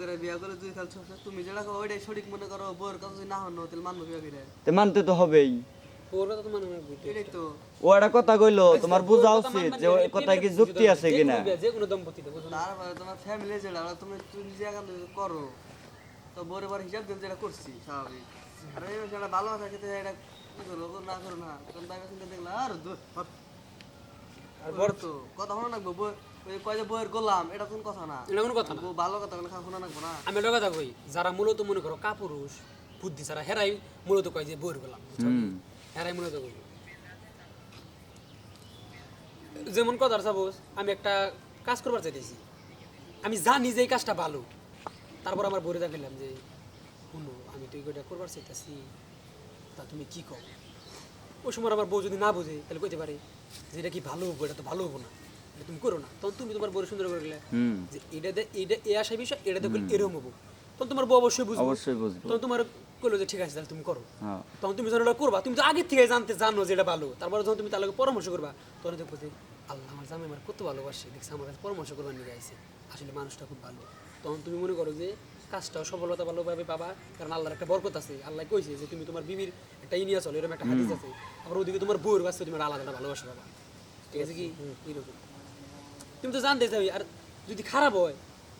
করে বিয়া করে তুই খাল সংসার তুমি যেটা কো ওইটাই সঠিক মনে করো বউয়ের কথা যদি না হন তাহলে মানবো বিয়া করে তে মানতে তো হবেই। ওর কথা তো এটাই তো। ও একটা কথা কইলো তোমার বোঝা উচিত যে ওই কথায় কি যুক্তি আছে কিনা যে কোনো দম্পতিতে বুঝো তারপরে তোমার ফ্যামিলি যেটা তুমি তুমি নিজে একান করো। তো বউর এবার হিসাব দিন যেটা করছি স্বাভাবিক। আর এই ভালো আছে সেটা এটা কি না করো না। কারণ বাইরে চিন্তা দেখলে আর দূর, হট। আর বড় তো কথা শোনা বই ওই কয় যে বইয়ের গোলাম এটা কোন কথা না? এটা কোনো কথা না। ভালো কথা কোনো শোনা না? আমি একটা কথা কই যারা মূলত মনে করো কাপুরুষ বুদ্ধি ছাড়া হেরাই মূলত কয় যে বইয়ের গেলাম হেরাই মূলত কই যেমন কথা সাপোজ আমি একটা কাজ করবার চাইতেছি। আমি জানি যে এই কাজটা ভালো। তারপর আমার বইরে দেখালাম যে শুনো আমি তো এটা করবার চাইতেছি। তা তুমি কি কও? ওই সময় আমার বউ যদি না বোঝে তাহলে কইতে পারে যে এটা কি ভালো হব এটা তো ভালো হব না। এটা তুমি করো না। তখন তুমি তোমার বউরে সুন্দর করে গেলে যে এটা এটা এ আসা বিষয় এটা দেখলে এরকম হব। তখন তোমার বউ অবশ্যই বুঝবে। অবশ্যই বুঝব। তখন তোমার কইলো যে ঠিক আছে তাহলে তুমি করো। হ্যাঁ। তখন তুমি যখন এটা করবা তুমি তো আগে থেকে জানতে জানো যে এটা ভালো। তারপরে যখন তুমি তার লগে পরামর্শ করবা তখন দেখব যে আল্লাহ আমার জামাই আমার কত ভালোবাসে। দেখছি আমার কাছে পরামর্শ করবার নিয়ে আইছে আসলে মানুষটা খুব ভালো। তখন তুমি মনে করো যে কাজটাও সফলতা ভালোভাবে পাবা কারণ আল্লাহর একটা বরকত আছে। আল্লাহ কইছে যে তুমি তোমার বিবির একটা ইনিয়া চলো এরকম একটা হাদিস আছে। আবার ওদিকে তোমার বউর কাছে তুমি আলাদা একটা ভালোবাসা পাবা। ঠিক আছে কি? এরকম তুমি তো জানতে চাই আর যদি খারাপ হয়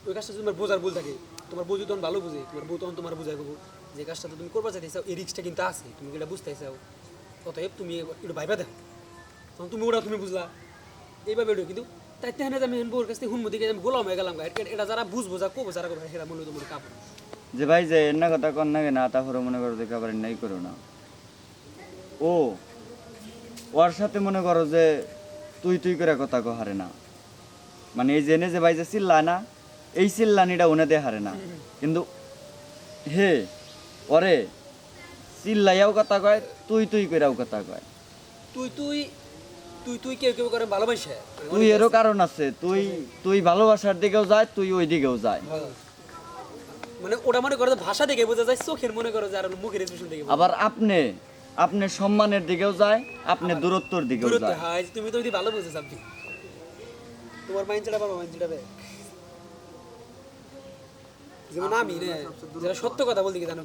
ওই কাজটা তোমার বোঝার ভুল থাকে তোমার বউ তখন ভালো বুঝে তোমার বউ তখন তোমার বুঝাই যে কাজটা তো তুমি করবা চাইতে চাও এই রিক্সটা কিন্তু আছে তুমি এটা বুঝতে চাও? অতএব তুমি একটু ভাইবা দেখো। তখন তুমি ওটা তুমি বুঝলা। এইভাবে কিন্তু তাই তেহানে আমি বউর কাছ থেকে হুনমতি আমি গোলাম হয়ে গেলাম এটা- এটা যারা বুঝব যা কবো যারা করবে সেটা মনে তোমার কাপড়। যে ভাই যে এর কথা কর না না তারপরে মনে করো যে খাবার নাই করো না। ও ওর সাথে মনে করো যে তুই তুই করে কথা কো হারে না। মানে এই জেনে যে ভাই যে চিল্লা না এই চিল্লানিটা উনাতে হারে না। কিন্তু হে ওরে চিল্লাইয়াও কথা কয় তুই তুই কইরাও কথা কয়। তুই তুই তুই তুই কেউ কেউ করে ভালোবাসে? তুই এরও কারণ আছে। তুই তুই ভালোবাসার দিকেও যায় তুই ওই দিকেও যায়। মানে ওটা মনে করো ভাষা দেখে বোঝা যায় চোখের মনে করো যে আর মুখের এক্সপ্রেশন দেখে আবার আপনি আপনি সম্মানের দিকেও যায় আপনি দূরত্বর দিকেও যায়। হয় তুমি তো যদি ভালো বুঝে সাবজি তোমার মাইন্ড মাইন্ড চেটা যেমন আমি রে যারা সত্য কথা বলতে কি জানো